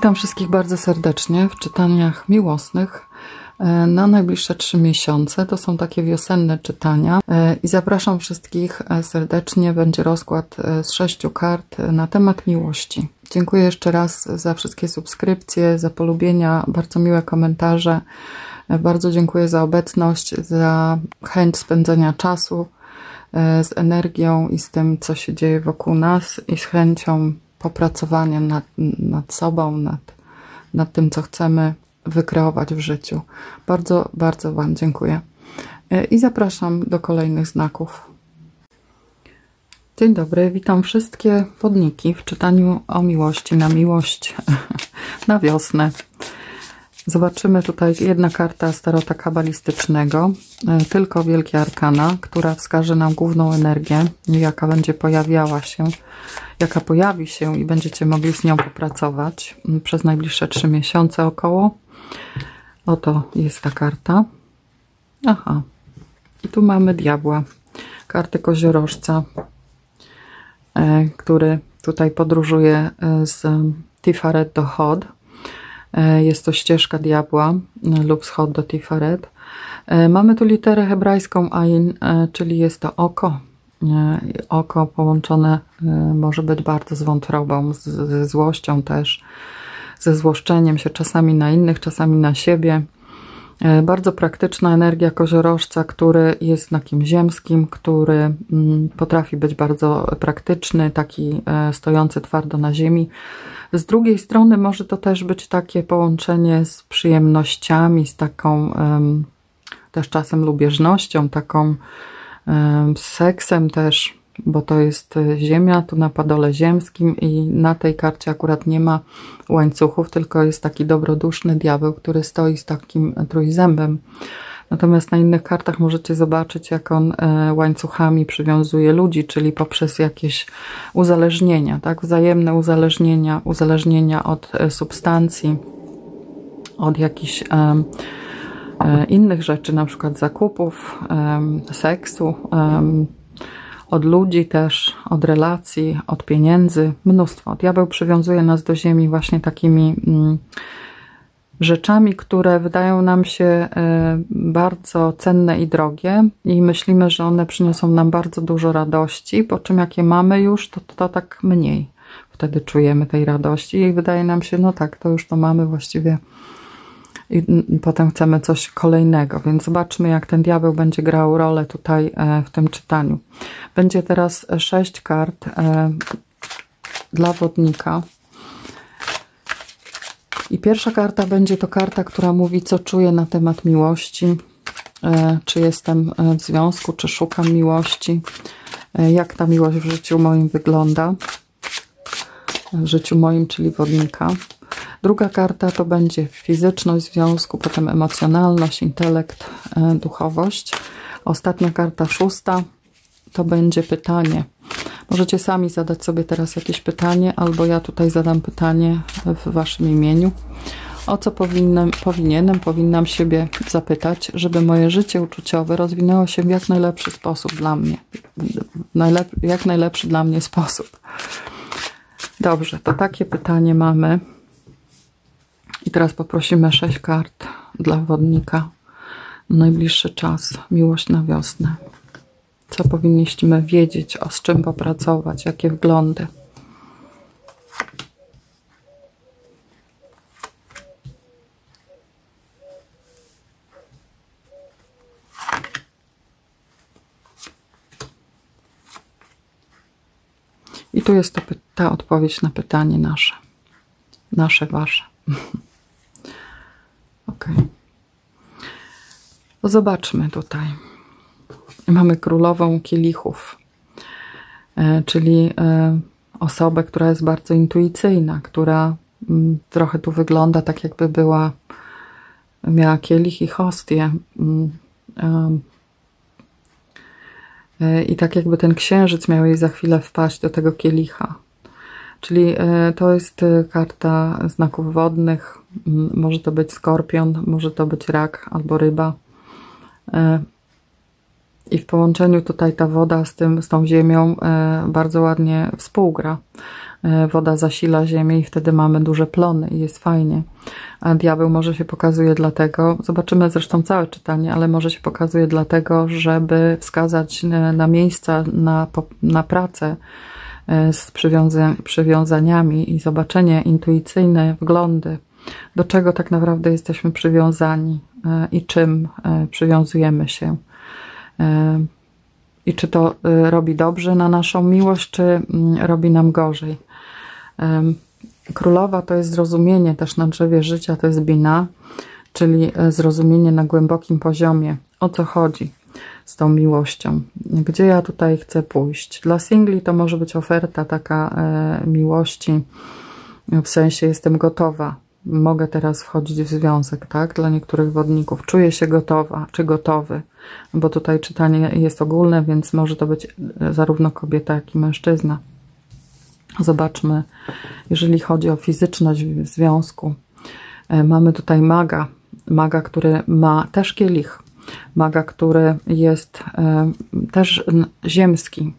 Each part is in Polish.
Witam wszystkich bardzo serdecznie w czytaniach miłosnych e, na najbliższe trzy miesiące. To są takie wiosenne czytania e, i zapraszam wszystkich e, serdecznie. Będzie rozkład z sześciu kart na temat miłości. Dziękuję jeszcze raz za wszystkie subskrypcje, za polubienia, bardzo miłe komentarze. Bardzo dziękuję za obecność, za chęć spędzenia czasu z energią i z tym, co się dzieje wokół nas i z chęcią popracowania nad, nad sobą, nad, nad tym, co chcemy wykreować w życiu. Bardzo, bardzo Wam dziękuję. E, I zapraszam do kolejnych znaków. Dzień dobry, witam wszystkie wodniki w czytaniu o miłości na miłość na wiosnę. Zobaczymy tutaj jedna karta starota kabalistycznego, e, tylko Wielkie Arkana, która wskaże nam główną energię, jaka będzie pojawiała się, jaka pojawi się i będziecie mogli z nią popracować przez najbliższe trzy miesiące około. Oto jest ta karta. Aha. I tu mamy diabła, karty koziorożca, e, który tutaj podróżuje e, z Tifaret do Hod jest to ścieżka diabła e, lub schod do Tiferet. E, mamy tu literę hebrajską Ain, czyli jest to oko. Oko połączone może być bardzo z wątrobą, ze złością też, ze złoszczeniem się czasami na innych, czasami na siebie. Bardzo praktyczna energia koziorożca, który jest znakiem ziemskim, który mm, potrafi być bardzo praktyczny, taki stojący twardo na ziemi. Z drugiej strony może to też być takie połączenie z przyjemnościami, z taką też czasem lubieżnością, taką um, seksem też, bo to jest ziemia tu na padole ziemskim i na tej karcie akurat nie ma łańcuchów, tylko jest taki dobroduszny diabeł, który stoi z takim trójzębem. Natomiast na innych kartach możecie zobaczyć, jak on e, łańcuchami przywiązuje ludzi, czyli poprzez jakieś uzależnienia, tak? Wzajemne uzależnienia, uzależnienia od e, substancji, od jakichś e, innych rzeczy, na przykład zakupów, seksu, od ludzi też, od relacji, od pieniędzy, mnóstwo. Diabeł przywiązuje nas do ziemi właśnie takimi mm, rzeczami, które wydają nam się e, bardzo cenne i drogie i myślimy, że one przyniosą nam bardzo dużo radości, po czym jak je mamy już, to, to tak mniej wtedy czujemy tej radości i wydaje nam się, no tak, to już to mamy właściwie i potem chcemy coś kolejnego, więc zobaczmy jak ten diabeł będzie grał rolę tutaj e, w tym czytaniu. Będzie teraz sześć kart e, dla wodnika. I pierwsza karta będzie to karta, która mówi, co czuję na temat miłości, e, czy jestem w związku, czy szukam miłości, jak ta miłość w życiu moim wygląda, w życiu moim, czyli wodnika. Druga karta to będzie fizyczność związku, potem emocjonalność, intelekt, duchowość. Ostatnia karta, szósta, to będzie pytanie. Możecie sami zadać sobie teraz jakieś pytanie, albo ja tutaj zadam pytanie w Waszym imieniu. O co powinnam, powinienem, powinnam siebie zapytać, żeby moje życie uczuciowe rozwinęło się w jak najlepszy sposób dla mnie. Najlep jak najlepszy dla mnie sposób. Dobrze, to takie pytanie mamy. I teraz poprosimy sześć kart dla wodnika. Najbliższy czas, miłość na wiosnę co powinniśmy wiedzieć, o z czym popracować, jakie wglądy. I tu jest to, ta odpowiedź na pytanie nasze. Nasze, wasze. ok. To zobaczmy tutaj. Mamy królową kielichów, e, czyli e, osobę, która jest bardzo intuicyjna, która mm, trochę tu wygląda tak, jakby była, miała kielich i hostię. Mm, e, I tak jakby ten księżyc miał jej za chwilę wpaść do tego kielicha. Czyli to jest karta znaków wodnych. Może to być skorpion, może to być rak albo ryba. I w połączeniu tutaj ta woda z, tym, z tą ziemią e, bardzo ładnie współgra. woda zasila ziemię i wtedy mamy duże plony i jest fajnie. A diabeł może się pokazuje dlatego, zobaczymy zresztą całe czytanie, ale może się pokazuje dlatego, żeby wskazać na miejsca, na, na pracę z przywiąza przywiązaniami i zobaczenie intuicyjne, wglądy, do czego tak naprawdę jesteśmy przywiązani i czym przywiązujemy się? I czy to robi dobrze na naszą miłość, czy mm, robi nam gorzej. Królowa to jest zrozumienie też na drzewie życia, to jest bina, czyli e, zrozumienie na głębokim poziomie, o co chodzi z tą miłością. Gdzie ja tutaj chcę pójść? Dla singli to może być oferta taka e, miłości, w sensie jestem gotowa, mogę teraz wchodzić w związek, tak? Dla niektórych wodników. Czuję się gotowa, czy gotowy, bo tutaj czytanie jest ogólne, więc może to być e, zarówno kobieta, jak i mężczyzna. Zobaczmy, jeżeli chodzi o fizyczność w związku. E, mamy tutaj maga, maga, który ma też kielich, maga, który jest e, też ziemski,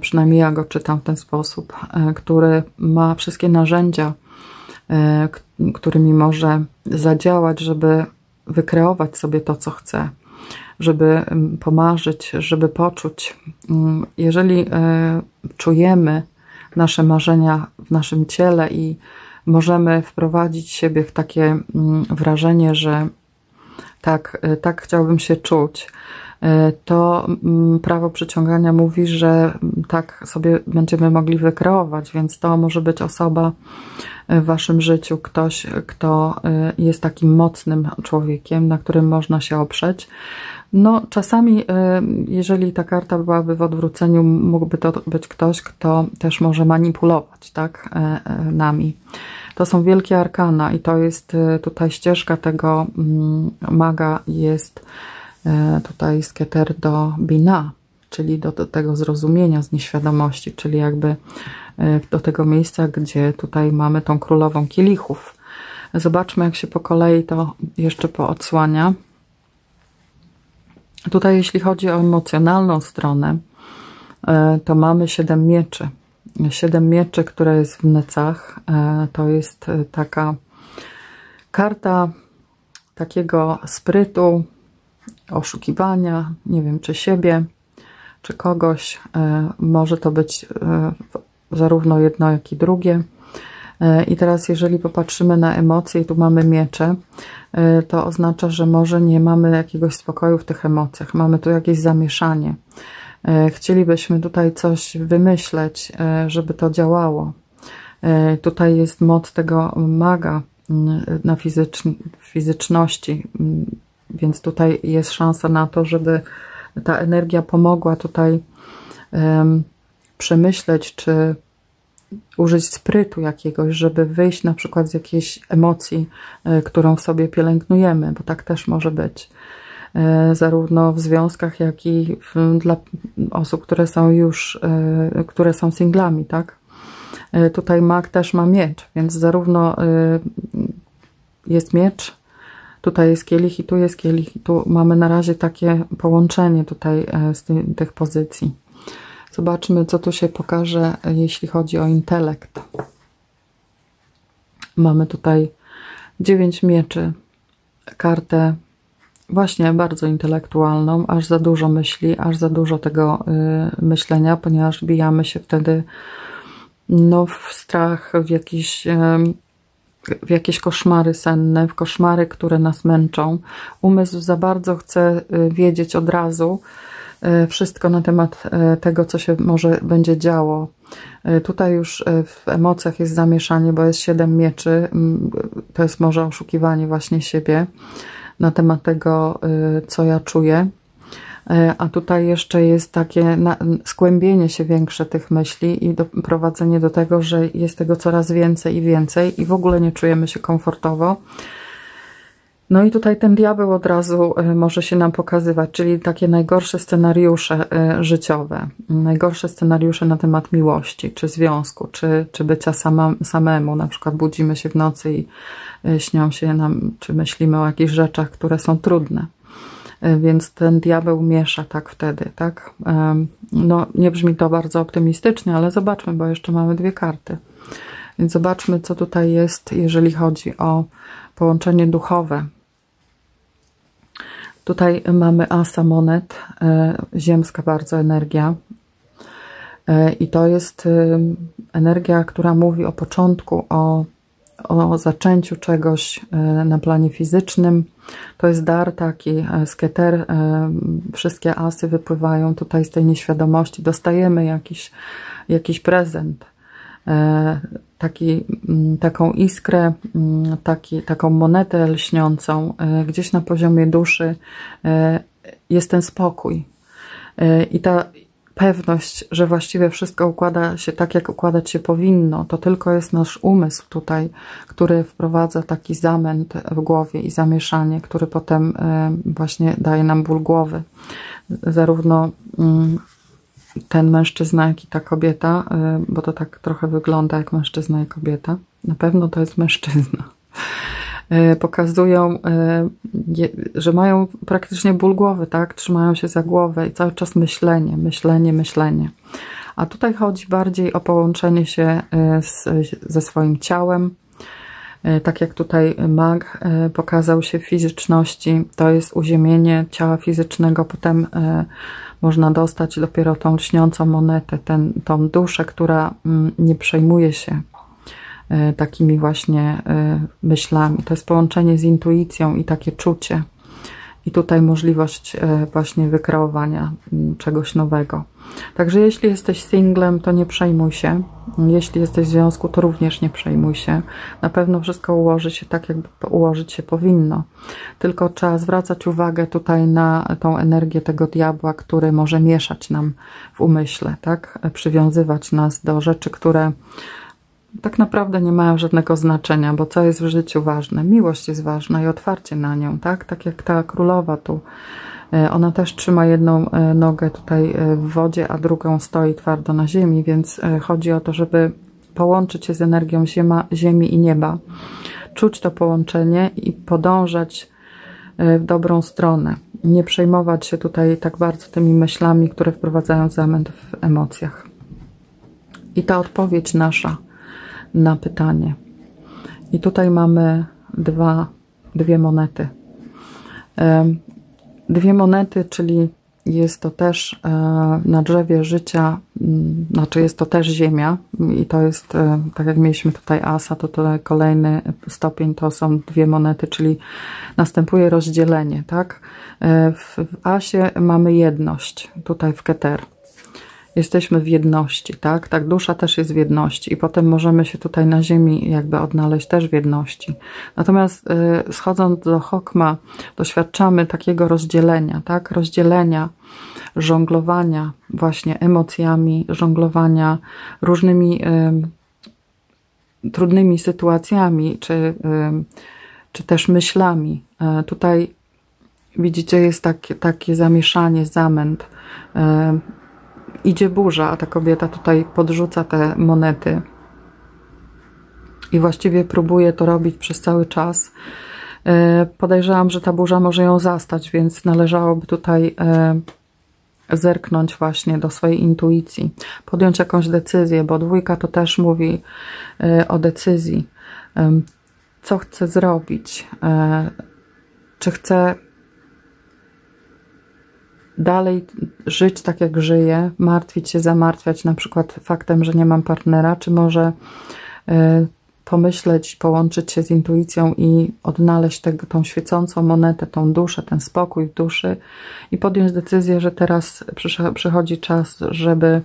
przynajmniej ja go czytam w ten sposób, który ma wszystkie narzędzia, E, którymi może zadziałać, żeby wykreować sobie to, co chce, żeby pomarzyć, żeby poczuć. Mm, jeżeli e, czujemy nasze marzenia w naszym ciele i możemy wprowadzić siebie w takie mm, wrażenie, że tak, e, tak chciałbym się czuć, to mm, prawo przyciągania mówi, że tak sobie będziemy mogli wykreować, więc to może być osoba w waszym życiu, ktoś, kto y, jest takim mocnym człowiekiem, na którym można się oprzeć. No, czasami, y, jeżeli ta karta byłaby w odwróceniu, mógłby to być ktoś, kto też może manipulować, tak, y, nami. To są wielkie arkana i to jest tutaj ścieżka tego mm, maga jest tutaj skieter do bina, czyli do, do tego zrozumienia z nieświadomości, czyli jakby E, do tego miejsca, gdzie tutaj mamy tą królową kielichów. Zobaczmy, jak się po kolei to jeszcze poodsłania. Tutaj, jeśli chodzi o emocjonalną stronę, e, to mamy siedem mieczy. Siedem mieczy, które jest w necach, e, to jest taka karta takiego sprytu, oszukiwania, nie wiem, czy siebie, czy kogoś. Może to być zarówno jedno, jak i drugie. E, I teraz, jeżeli popatrzymy na emocje, i tu mamy miecze, e, to oznacza, że może nie mamy jakiegoś spokoju w tych emocjach, mamy tu jakieś zamieszanie. E, chcielibyśmy tutaj coś wymyśleć, żeby to działało. Tutaj jest moc tego maga na fizycz, fizyczności, więc tutaj jest szansa na to, żeby ta energia pomogła tutaj przemyśleć, czy użyć sprytu jakiegoś, żeby wyjść na przykład z jakiejś emocji, e, którą w sobie pielęgnujemy, bo tak też może być. E, zarówno w związkach, jak i dla osób, które są już, e, które są singlami, tak? Tutaj mag też ma miecz, więc zarówno jest miecz, tutaj jest kielich i tu jest kielich. I tu mamy na razie takie połączenie tutaj z tych pozycji. Zobaczmy, co tu się pokaże, jeśli chodzi o intelekt. Mamy tutaj dziewięć mieczy, kartę właśnie bardzo intelektualną, aż za dużo myśli, aż za dużo tego y, myślenia, ponieważ bijamy się wtedy no, w strach, w jakieś, y, w jakieś koszmary senne, w koszmary, które nas męczą. Umysł za bardzo chce y, wiedzieć od razu, wszystko na temat e, tego, co się może będzie działo. E, tutaj już w emocjach jest zamieszanie, bo jest siedem mieczy. To jest może oszukiwanie właśnie siebie na temat tego, co ja czuję. A tutaj jeszcze jest takie skłębienie się większe tych myśli i doprowadzenie do tego, że jest tego coraz więcej i więcej i w ogóle nie czujemy się komfortowo. No i tutaj ten diabeł od razu e, może się nam pokazywać, czyli takie najgorsze scenariusze e, życiowe, najgorsze scenariusze na temat miłości, czy związku, czy, czy bycia sama, samemu. Na przykład budzimy się w nocy i e, śnią się nam, czy myślimy o jakichś rzeczach, które są trudne. więc ten diabeł miesza tak wtedy, tak? No, nie brzmi to bardzo optymistycznie, ale zobaczmy, bo jeszcze mamy dwie karty. Więc zobaczmy, co tutaj jest, jeżeli chodzi o połączenie duchowe. Tutaj mamy asa monet, e, ziemska bardzo energia. E, I to jest e, energia, która mówi o początku, o, o zaczęciu czegoś na planie fizycznym. To jest dar taki, sketer, wszystkie asy wypływają tutaj z tej nieświadomości. Dostajemy jakiś, jakiś prezent taki, mm, taką iskrę, mm, taki, taką monetę lśniącą, e, gdzieś na poziomie duszy e, jest ten spokój. E, I ta pewność, że właściwie wszystko układa się tak, jak układać się powinno, to tylko jest nasz umysł tutaj, który wprowadza taki zamęt w głowie i zamieszanie, który potem właśnie daje nam ból głowy. Zarówno mm, ten mężczyzna, jak i ta kobieta, y, bo to tak trochę wygląda jak mężczyzna i kobieta. Na pewno to jest mężczyzna. Y, pokazują, y, że mają praktycznie ból głowy, tak? Trzymają się za głowę i cały czas myślenie, myślenie, myślenie. A tutaj chodzi bardziej o połączenie się z, ze swoim ciałem. Tak jak tutaj mag pokazał się w fizyczności, to jest uziemienie ciała fizycznego, potem można dostać dopiero tą lśniącą monetę, ten, tą duszę, która mm, nie przejmuje się e, takimi właśnie e, myślami. To jest połączenie z intuicją i takie czucie. I tutaj możliwość e, właśnie wykreowania mm, czegoś nowego. Także jeśli jesteś singlem, to nie przejmuj się. Jeśli jesteś w związku, to również nie przejmuj się. Na pewno wszystko ułoży się tak, jakby ułożyć się powinno. Tylko trzeba zwracać uwagę tutaj na tą energię tego diabła, który może mieszać nam w umyśle, tak? Przywiązywać nas do rzeczy, które tak naprawdę nie mają żadnego znaczenia, bo co jest w życiu ważne? Miłość jest ważna i otwarcie na nią, tak? Tak jak ta królowa tu. E, ona też trzyma jedną e, nogę tutaj e, w wodzie, a drugą stoi twardo na ziemi, więc chodzi o to, żeby połączyć się z energią ziema, ziemi i nieba, czuć to połączenie i podążać w dobrą stronę. Nie przejmować się tutaj tak bardzo tymi myślami, które wprowadzają zamęt w emocjach. I ta odpowiedź nasza na pytanie. I tutaj mamy dwa, dwie monety. Dwie monety, czyli jest to też e, na drzewie życia, znaczy jest to też ziemia i to jest, e, tak jak mieliśmy tutaj asa, to tutaj kolejny stopień to są dwie monety, czyli następuje rozdzielenie, tak? E, w asie mamy jedność, tutaj w keter jesteśmy w jedności, tak? Tak, dusza też jest w jedności i potem możemy się tutaj na ziemi jakby odnaleźć też w jedności. Natomiast y, schodząc do Hokma, doświadczamy takiego rozdzielenia, tak? Rozdzielenia, żonglowania właśnie emocjami, żonglowania różnymi y, trudnymi sytuacjami, czy, y, czy też myślami. Tutaj widzicie, jest takie, takie zamieszanie, zamęt idzie burza, a ta kobieta tutaj podrzuca te monety. I właściwie próbuje to robić przez cały czas. E, podejrzewam, że ta burza może ją zastać, więc należałoby tutaj e, zerknąć właśnie do swojej intuicji, podjąć jakąś decyzję, bo dwójka to też mówi e, o decyzji. Co chce zrobić? Czy chce dalej żyć tak, jak żyję, martwić się, zamartwiać na przykład faktem, że nie mam partnera, czy może y, pomyśleć, połączyć się z intuicją i odnaleźć tego, tą świecącą monetę, tą duszę, ten spokój w duszy i podjąć decyzję, że teraz przychodzi czas, żeby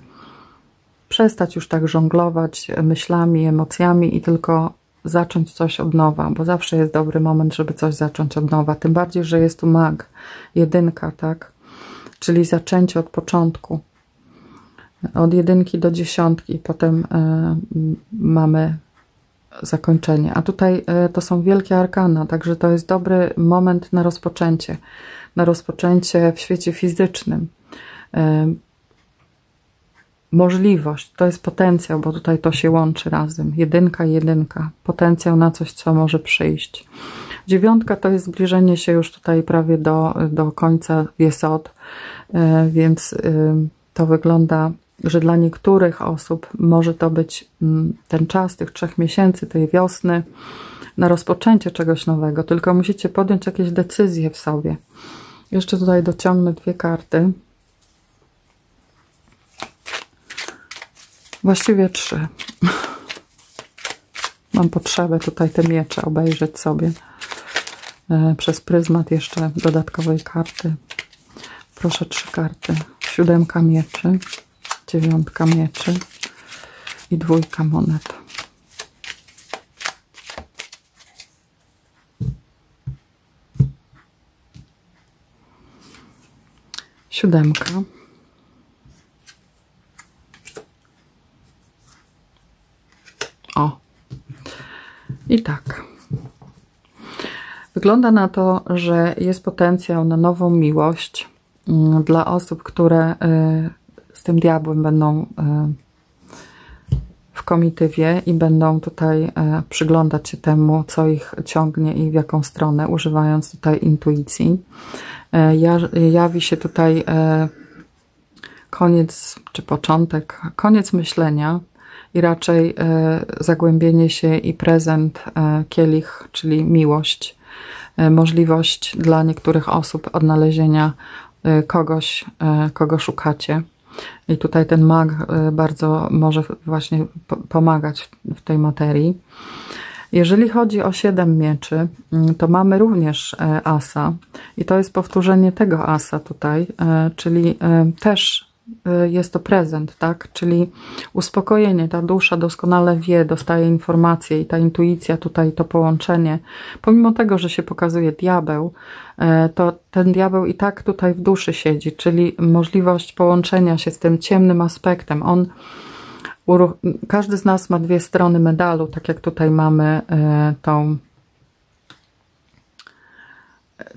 przestać już tak żonglować myślami, emocjami i tylko zacząć coś od nowa, bo zawsze jest dobry moment, żeby coś zacząć od nowa. Tym bardziej, że jest tu mag, jedynka, tak? Czyli zaczęcie od początku. Od jedynki do dziesiątki, potem e, mamy zakończenie. A tutaj e, to są wielkie arkana, także to jest dobry moment na rozpoczęcie. Na rozpoczęcie w świecie fizycznym. E, możliwość, to jest potencjał, bo tutaj to się łączy razem. Jedynka, jedynka. Potencjał na coś, co może przyjść. Dziewiątka to jest zbliżenie się już tutaj prawie do, do końca wiesot, e, więc y, to wygląda, że dla niektórych osób może to być mm, ten czas tych trzech miesięcy, tej wiosny, na rozpoczęcie czegoś nowego, tylko musicie podjąć jakieś decyzje w sobie. Jeszcze tutaj dociągnę dwie karty. Właściwie trzy. Mam potrzebę tutaj te miecze obejrzeć sobie e, przez pryzmat jeszcze dodatkowej karty. Proszę trzy karty. Siódemka mieczy, dziewiątka mieczy i dwójka monet. Siódemka. O. I tak. Wygląda na to, że jest potencjał na nową miłość mm, dla osób, które y, z tym diabłem będą y, w komitywie i będą tutaj y, przyglądać się temu, co ich ciągnie i w jaką stronę, używając tutaj intuicji. Jawi się tutaj koniec czy początek, koniec myślenia, i raczej zagłębienie się i prezent, kielich, czyli miłość, możliwość dla niektórych osób odnalezienia kogoś, kogo szukacie. I tutaj ten mag bardzo może właśnie pomagać w tej materii. Jeżeli chodzi o siedem mieczy, mm, to mamy również asa i to jest powtórzenie tego asa tutaj, czyli też jest to prezent, tak? Czyli uspokojenie, ta dusza doskonale wie, dostaje informacje i ta intuicja tutaj, to połączenie, pomimo tego, że się pokazuje diabeł, y, to ten diabeł i tak tutaj w duszy siedzi, czyli możliwość połączenia się z tym ciemnym aspektem. On każdy z nas ma dwie strony medalu, tak jak tutaj mamy y, tą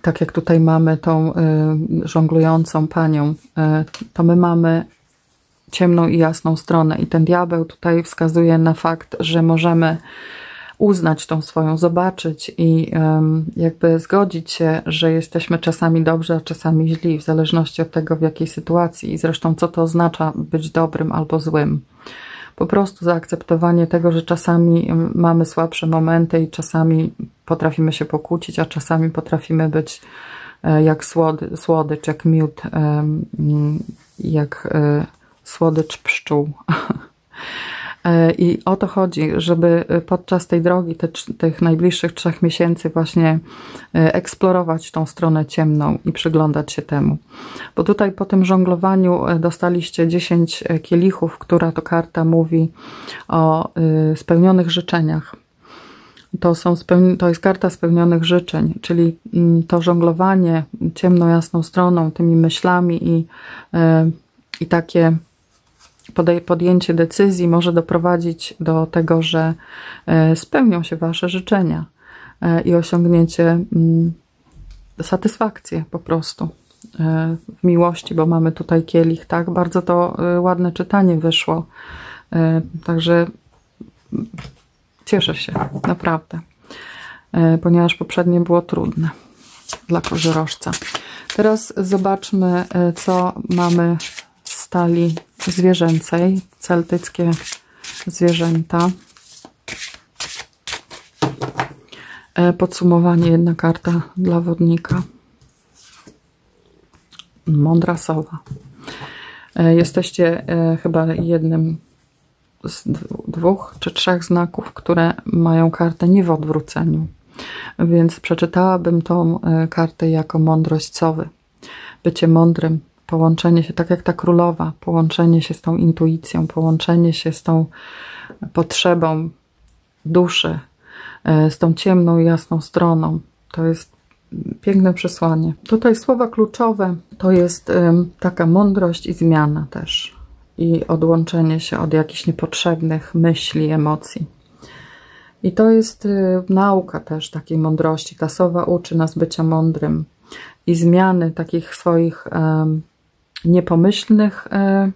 tak jak tutaj mamy tą y, żonglującą panią, y, to my mamy ciemną i jasną stronę. I ten diabeł tutaj wskazuje na fakt, że możemy uznać tą swoją, zobaczyć i jakby zgodzić się, że jesteśmy czasami dobrzy, a czasami źli, w zależności od tego, w jakiej sytuacji i zresztą co to oznacza być dobrym albo złym po prostu zaakceptowanie tego, że czasami mamy słabsze momenty i czasami potrafimy się pokłócić, a czasami potrafimy być e, jak słody, słodycz, jak miód, jak e, słodycz pszczół. E, I o to chodzi, żeby podczas tej drogi, te, tych najbliższych trzech miesięcy, właśnie e, eksplorować tą stronę ciemną i przyglądać się temu. Bo tutaj po tym żonglowaniu e, dostaliście 10 kielichów, która to karta mówi o spełnionych życzeniach. To, są to jest karta spełnionych życzeń, czyli mm, to żonglowanie ciemną, jasną stroną, tymi myślami i, i takie podjęcie decyzji może doprowadzić do tego, że e, spełnią się Wasze życzenia e, i osiągniecie mm, satysfakcję po prostu e, w miłości, bo mamy tutaj kielich, tak? Bardzo to ładne czytanie wyszło. Także cieszę się, naprawdę, ponieważ poprzednie było trudne dla koziorożca. Teraz zobaczmy, co mamy stali zwierzęcej, celtyckie zwierzęta. E, podsumowanie, jedna karta dla wodnika. Mądra sowa. E, jesteście e, chyba jednym z dwóch czy trzech znaków, które mają kartę nie w odwróceniu. Więc przeczytałabym tą kartę jako mądrość sowy. Bycie mądrym, połączenie się, tak jak ta królowa, połączenie się z tą intuicją, połączenie się z tą potrzebą duszy, e, z tą ciemną i jasną stroną. To jest piękne przesłanie. Tutaj słowa kluczowe to jest taka mądrość i zmiana też. I odłączenie się od jakichś niepotrzebnych myśli, emocji. I to jest y, nauka też takiej mądrości. Ta sowa uczy nas bycia mądrym i zmiany takich swoich niepomyślnych e,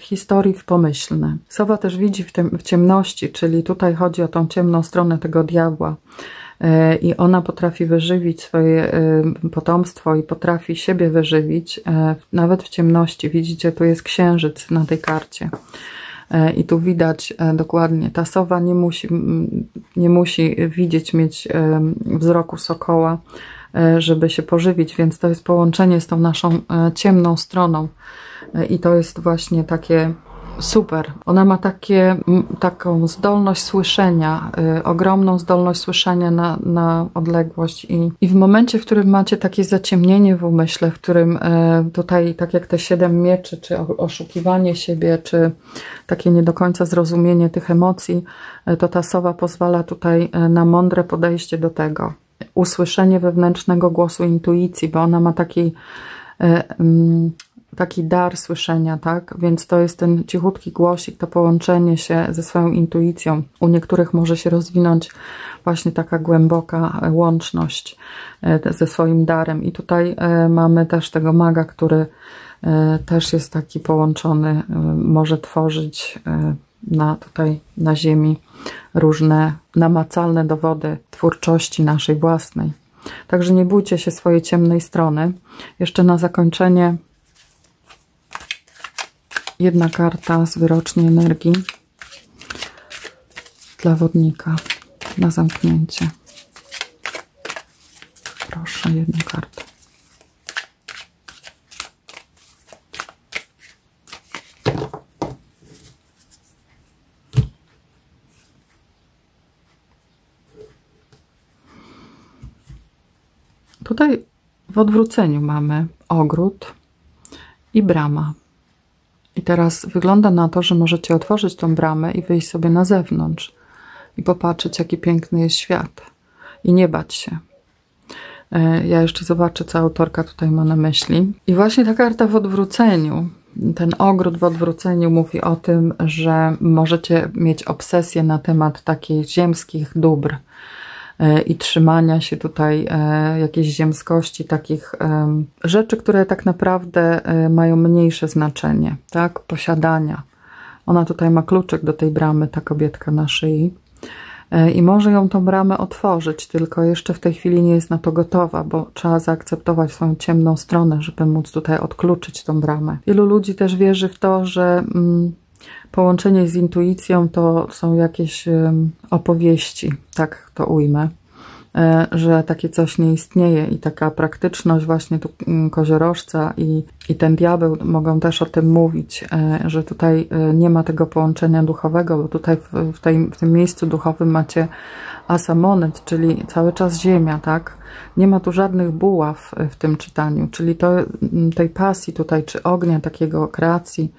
historii w pomyślne. Sowa też widzi w, tym, w ciemności, czyli tutaj chodzi o tą ciemną stronę tego diabła. i ona potrafi wyżywić swoje potomstwo i potrafi siebie wyżywić, nawet w ciemności. Widzicie, tu jest księżyc na tej karcie. I tu widać dokładnie, ta sowa nie musi, nie musi widzieć, mieć wzroku sokoła, żeby się pożywić, więc to jest połączenie z tą naszą ciemną stroną. I to jest właśnie takie super. Ona ma takie, taką zdolność słyszenia, ogromną zdolność słyszenia na, na odległość. I, I w momencie, w którym macie takie zaciemnienie w umyśle, w którym tutaj, tak jak te siedem mieczy, czy oszukiwanie siebie, czy takie nie do końca zrozumienie tych emocji, to ta sowa pozwala tutaj na mądre podejście do tego. Usłyszenie wewnętrznego głosu intuicji, bo ona ma taki y, mm, taki dar słyszenia, tak? Więc to jest ten cichutki głosik, to połączenie się ze swoją intuicją. U niektórych może się rozwinąć właśnie taka głęboka łączność e, ze swoim darem. I tutaj e, mamy też tego maga, który e, też jest taki połączony, może tworzyć na tutaj na ziemi różne namacalne dowody twórczości naszej własnej. Także nie bójcie się swojej ciemnej strony. Jeszcze na zakończenie jedna karta z wyroczni energii dla wodnika na zamknięcie. Proszę, jedną kartę. Tutaj w odwróceniu mamy ogród i brama. I teraz wygląda na to, że możecie otworzyć tą bramę i wyjść sobie na zewnątrz i popatrzeć, jaki piękny jest świat. I nie bać się. E, ja jeszcze zobaczę, co autorka tutaj ma na myśli. I właśnie ta karta w odwróceniu, ten ogród w odwróceniu mówi o tym, że możecie mieć obsesję na temat takich ziemskich dóbr, i trzymania się tutaj e, jakiejś ziemskości, takich rzeczy, które tak naprawdę e, mają mniejsze znaczenie, tak? Posiadania. Ona tutaj ma kluczyk do tej bramy, ta kobietka na szyi. I może ją tą bramę otworzyć, tylko jeszcze w tej chwili nie jest na to gotowa, bo trzeba zaakceptować swoją ciemną stronę, żeby móc tutaj odkluczyć tą bramę. Wielu ludzi też wierzy w to, że mm, Połączenie z intuicją to są jakieś opowieści, tak to ujmę, że takie coś nie istnieje i taka praktyczność właśnie tu mm, koziorożca i, i ten diabeł mogą też o tym mówić, e, że tutaj e, nie ma tego połączenia duchowego, bo tutaj w, w, tej, w tym miejscu duchowym macie asamonet, czyli cały czas ziemia, tak? Nie ma tu żadnych buław w tym czytaniu, czyli to, tej pasji tutaj, czy ognia takiego kreacji,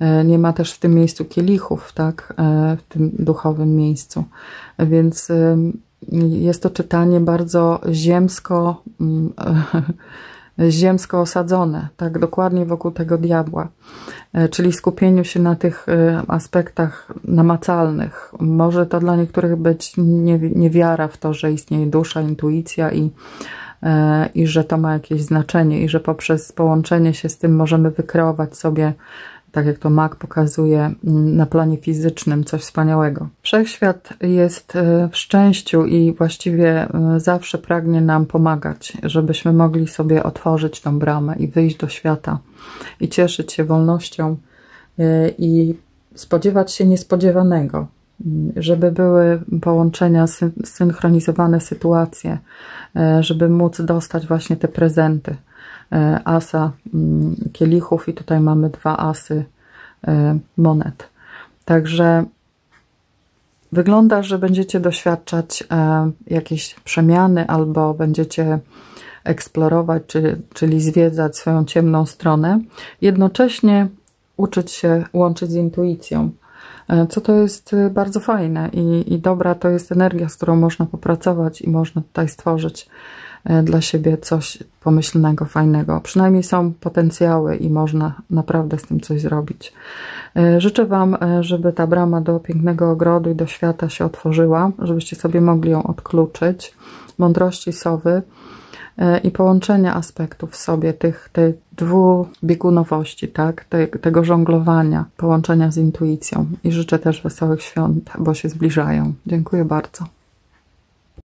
e, nie ma też w tym miejscu kielichów, tak? E, w tym duchowym miejscu. Więc jest to czytanie bardzo ziemsko ziemsko osadzone, tak dokładnie wokół tego diabła, e, czyli skupieniu się na tych e, aspektach namacalnych. Może to dla niektórych być niewiara w to, że istnieje dusza, intuicja i, e, i że to ma jakieś znaczenie i że poprzez połączenie się z tym możemy wykreować sobie tak jak to mak pokazuje mm, na planie fizycznym, coś wspaniałego. Wszechświat jest e, w szczęściu i właściwie e, zawsze pragnie nam pomagać, żebyśmy mogli sobie otworzyć tą bramę i wyjść do świata i cieszyć się wolnością e, i spodziewać się niespodziewanego, mm, żeby były połączenia, synchronizowane sytuacje, żeby móc dostać właśnie te prezenty asa mm, kielichów i tutaj mamy dwa asy e, monet. Także wygląda, że będziecie doświadczać e, jakiejś przemiany albo będziecie eksplorować, czyli zwiedzać swoją ciemną stronę, jednocześnie uczyć się łączyć z intuicją. Co to jest bardzo fajne i, i dobra, to jest energia, z którą można popracować i można tutaj stworzyć E, dla siebie coś pomyślnego, fajnego. Przynajmniej są potencjały i można naprawdę z tym coś zrobić. E, życzę Wam, e, żeby ta brama do pięknego ogrodu i do świata się otworzyła, żebyście sobie mogli ją odkluczyć. Mądrości sowy i połączenia aspektów w sobie, tych, dwubiegunowości, tak? Te, tego żonglowania, połączenia z intuicją. I życzę też wesołych świąt, bo się zbliżają. Dziękuję bardzo.